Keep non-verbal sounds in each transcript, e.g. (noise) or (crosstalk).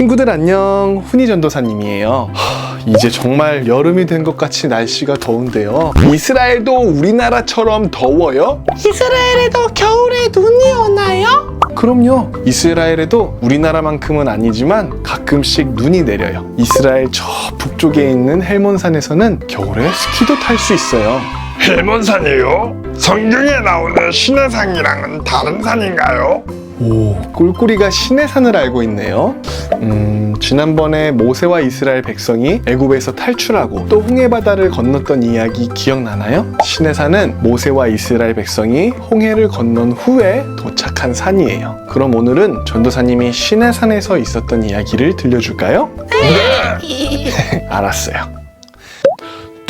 친구들 안녕 훈이 전도사님이에요 하, 이제 정말 여름이 된 것 같이 날씨가 더운데요 이스라엘도 우리나라처럼 더워요? 이스라엘에도 겨울에 눈이 오나요? 그럼요 이스라엘에도 우리나라만큼은 아니지만 가끔씩 눈이 내려요 이스라엘 저 북쪽에 있는 헬몬산에서는 겨울에 스키도 탈 수 있어요 헬몬산이요? 성경에 나오는 신의 산이랑은 다른 산인가요? 오, 꿀꿀이가 신의 산을 알고 있네요. 음, 지난번에 모세와 이스라엘 백성이 애굽에서 탈출하고 또 홍해 바다를 건넜던 이야기 기억나나요? 신의 산은 모세와 이스라엘 백성이 홍해를 건넌 후에 도착한 산이에요. 그럼 오늘은 전도사님이 신의 산에서 있었던 이야기를 들려줄까요? 네. (laughs) 알았어요.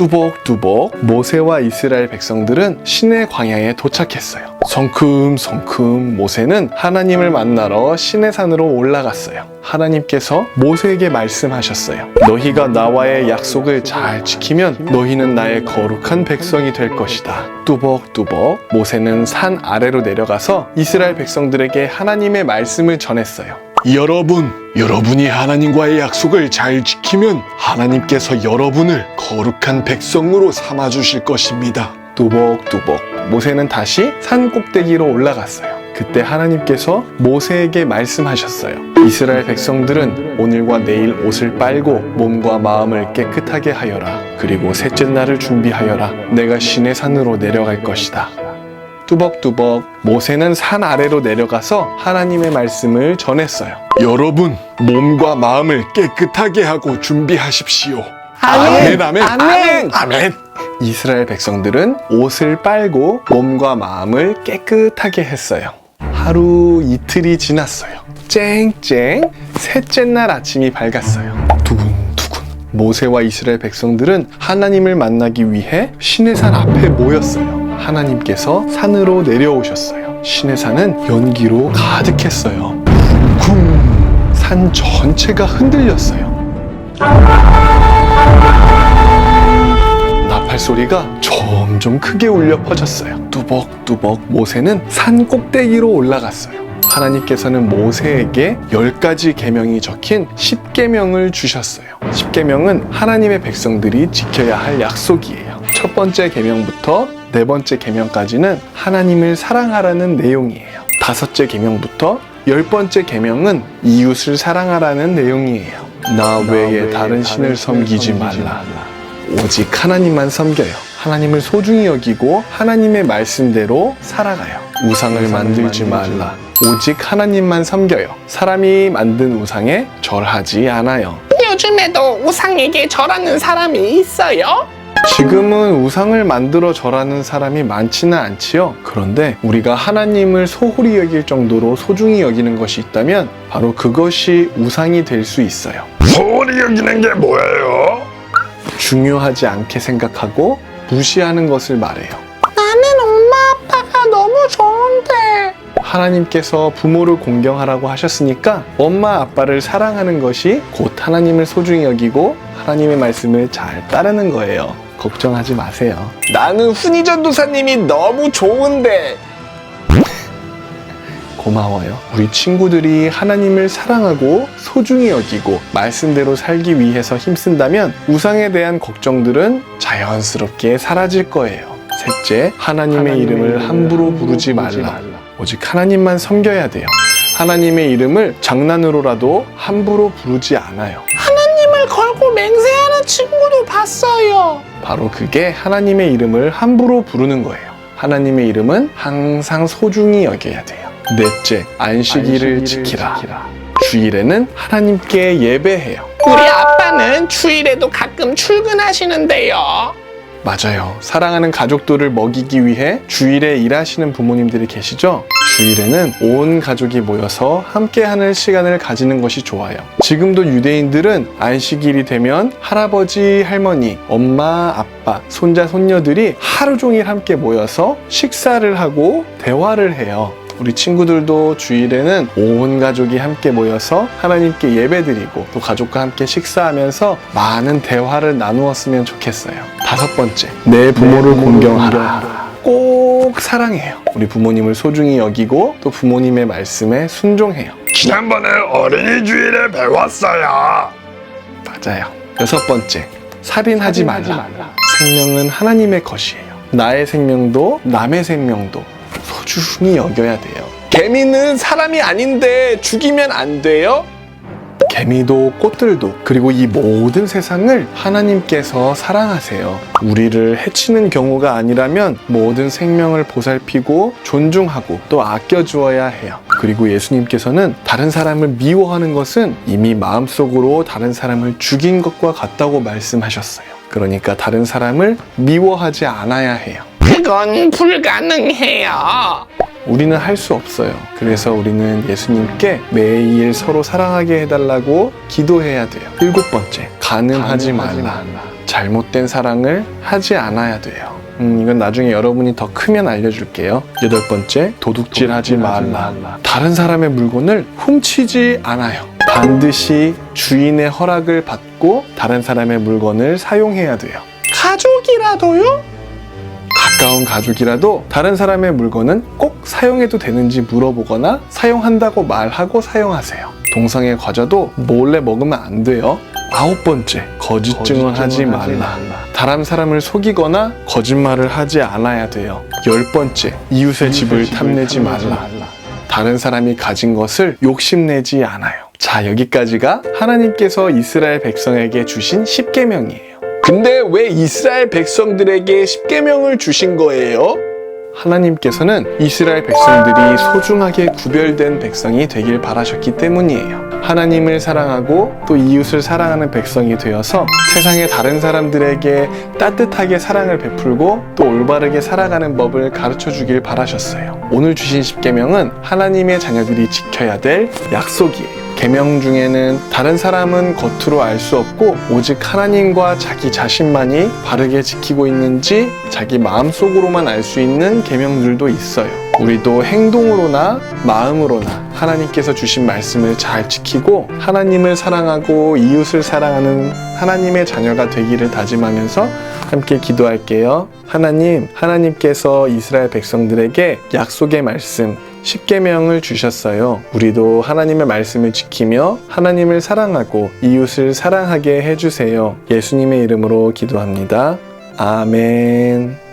뚜벅뚜벅 모세와 이스라엘 백성들은 신의 광야에 도착했어요. 성큼성큼 모세는 하나님을 만나러 신의 산으로 올라갔어요. 하나님께서 모세에게 말씀하셨어요. 너희가 나와의 약속을 잘 지키면 너희는 나의 거룩한 백성이 될 것이다. 뚜벅뚜벅 모세는 산 아래로 내려가서 이스라엘 백성들에게 하나님의 말씀을 전했어요. 여러분, 여러분이 하나님과의 약속을 잘 지키면 하나님께서 여러분을 거룩한 백성으로 삼아 주실 것입니다. 뚜벅뚜벅 모세는 다시 산 꼭대기로 올라갔어요. 그때 하나님께서 모세에게 말씀하셨어요. 이스라엘 백성들은 오늘과 내일 옷을 빨고 몸과 마음을 깨끗하게 하여라. 그리고 셋째 날을 준비하여라. 내가 신의 산으로 내려갈 것이다. 뚜벅뚜벅 모세는 산 아래로 내려가서 하나님의 말씀을 전했어요. 여러분, 몸과 마음을 깨끗하게 하고 준비하십시오. 아멘, 아멘, 아멘, 아멘. 이스라엘 백성들은 옷을 빨고 몸과 마음을 깨끗하게 했어요. 하루 이틀이 지났어요. 쨍쨍 셋째 날 아침이 밝았어요. 두근두근 모세와 이스라엘 백성들은 하나님을 만나기 위해 신의 산 앞에 모였어요. 하나님께서 산으로 내려오셨어요. 신의 산은 연기로 가득했어요. 쿵! 산 전체가 흔들렸어요. 나팔 소리가 점점 크게 울려 퍼졌어요. 뚜벅뚜벅 모세는 산 꼭대기로 올라갔어요. 하나님께서는 모세에게 열 가지 계명이 적힌 십계명을 주셨어요. 십계명은 하나님의 백성들이 지켜야 할 약속이에요. 첫 번째 계명부터 네 번째 계명까지는 하나님을 사랑하라는 내용이에요. 다섯째 계명부터 열 번째 계명은 이웃을 사랑하라는 내용이에요. 나 외에 다른 신을 섬기지 말라. 오직 하나님만 섬겨요. 하나님을 소중히 여기고 하나님의 말씀대로 살아가요. 우상을 만들지 말라. 오직 하나님만 섬겨요. 사람이 만든 우상에 절하지 않아요. 요즘에도 우상에게 절하는 사람이 있어요? 지금은 우상을 만들어 절하는 사람이 많지는 않지요. 그런데 우리가 하나님을 소홀히 여길 정도로 소중히 여기는 것이 있다면 바로 그것이 우상이 될 수 있어요. 소홀히 여기는 게 뭐예요? 중요하지 않게 생각하고 무시하는 것을 말해요. 나는 엄마 아빠가 너무 좋은데 하나님께서 부모를 공경하라고 하셨으니까 엄마 아빠를 사랑하는 것이 곧 하나님을 소중히 여기고 하나님의 말씀을 잘 따르는 거예요. 걱정하지 마세요. 나는 훈이 전도사님이 너무 좋은데 고마워요. 우리 친구들이 하나님을 사랑하고 소중히 여기고 말씀대로 살기 위해서 힘쓴다면 우상에 대한 걱정들은 자연스럽게 사라질 거예요. 셋째, 하나님의, 이름을 함부로 부르지 말라. 오직 하나님만 섬겨야 돼요. 하나님의 이름을 장난으로라도 함부로 부르지 않아요. 하나님을 걸고 맹세하는 친구도 봤어요. 바로 그게 하나님의 이름을 함부로 부르는 거예요. 하나님의 이름은 항상 소중히 여겨야 돼요. 넷째, 안식일을, 지키라. 주일에는 하나님께 예배해요. 우리 아빠는 주일에도 가끔 출근하시는데요. 맞아요. 사랑하는 가족들을 먹이기 위해 주일에 일하시는 부모님들이 계시죠? 주일에는 온 가족이 모여서 함께 하는 시간을 가지는 것이 좋아요. 지금도 유대인들은 안식일이 되면 할아버지, 할머니, 엄마, 아빠, 손자, 손녀들이 하루 종일 함께 모여서 식사를 하고 대화를 해요. 우리 친구들도 주일에는 온 가족이 함께 모여서 하나님께 예배드리고 또 가족과 함께 식사하면서 많은 대화를 나누었으면 좋겠어요. 다섯 번째, 내 부모를 공경하라. 꼭 사랑해요. 우리 부모님을 소중히 여기고 또 부모님의 말씀에 순종해요. 지난번에 어린이 주일에 배웠어요. 맞아요. 여섯 번째, 살인하지 말라. 생명은 하나님의 것이에요. 나의 생명도 남의 생명도 소중히 여겨야 돼요. 개미는 사람이 아닌데 죽이면 안 돼요? 개미도 꽃들도 그리고 이 모든 세상을 하나님께서 사랑하세요. 우리를 해치는 경우가 아니라면 모든 생명을 보살피고 존중하고 또 아껴주어야 해요. 그리고 예수님께서는 다른 사람을 미워하는 것은 이미 마음속으로 다른 사람을 죽인 것과 같다고 말씀하셨어요. 그러니까 다른 사람을 미워하지 않아야 해요. 그건 불가능해요. 우리는 할 수 없어요. 그래서 우리는 예수님께 매일 서로 사랑하게 해달라고 기도해야 돼요. 일곱 번째, 가늠하지 말라. 잘못된 사랑을 하지 않아야 돼요. 음, 이건 나중에 여러분이 더 크면 알려줄게요. 여덟 번째, 도둑질하지 말라. 다른 사람의 물건을 훔치지 않아요. 반드시 주인의 허락을 받고 다른 사람의 물건을 사용해야 돼요. 가족이라도요? 가까운 가족이라도 다른 사람의 물건은 꼭 사용해도 되는지 물어보거나 사용한다고 말하고 사용하세요. 동성애 과자도 몰래 먹으면 안 돼요. 아홉 번째, 거짓 증언하지 말라. 다른 사람을 속이거나 거짓말을 하지 않아야 돼요. 열 번째, 이웃의 집을 탐내지 말라. 다른 사람이 가진 것을 욕심내지 않아요. 자, 여기까지가 하나님께서 이스라엘 백성에게 주신 10계명이에요. 근데 왜 이스라엘 백성들에게 십계명을 주신 거예요? 하나님께서는 이스라엘 백성들이 소중하게 구별된 백성이 되길 바라셨기 때문이에요. 하나님을 사랑하고 또 이웃을 사랑하는 백성이 되어서 세상의 다른 사람들에게 따뜻하게 사랑을 베풀고 또 올바르게 살아가는 법을 가르쳐 주길 바라셨어요. 오늘 주신 십계명은 하나님의 자녀들이 지켜야 될 약속이에요. 계명 중에는 다른 사람은 겉으로 알 수 없고 오직 하나님과 자기 자신만이 바르게 지키고 있는지 자기 마음속으로만 알 수 있는 계명들도 있어요. 우리도 행동으로나 마음으로나 하나님께서 주신 말씀을 잘 지키고 하나님을 사랑하고 이웃을 사랑하는 하나님의 자녀가 되기를 다짐하면서 함께 기도할게요. 하나님, 하나님께서 이스라엘 백성들에게 약속의 말씀 십계명을 주셨어요. 우리도 하나님의 말씀을 지키며 하나님을 사랑하고 이웃을 사랑하게 해주세요. 예수님의 이름으로 기도합니다. 아멘.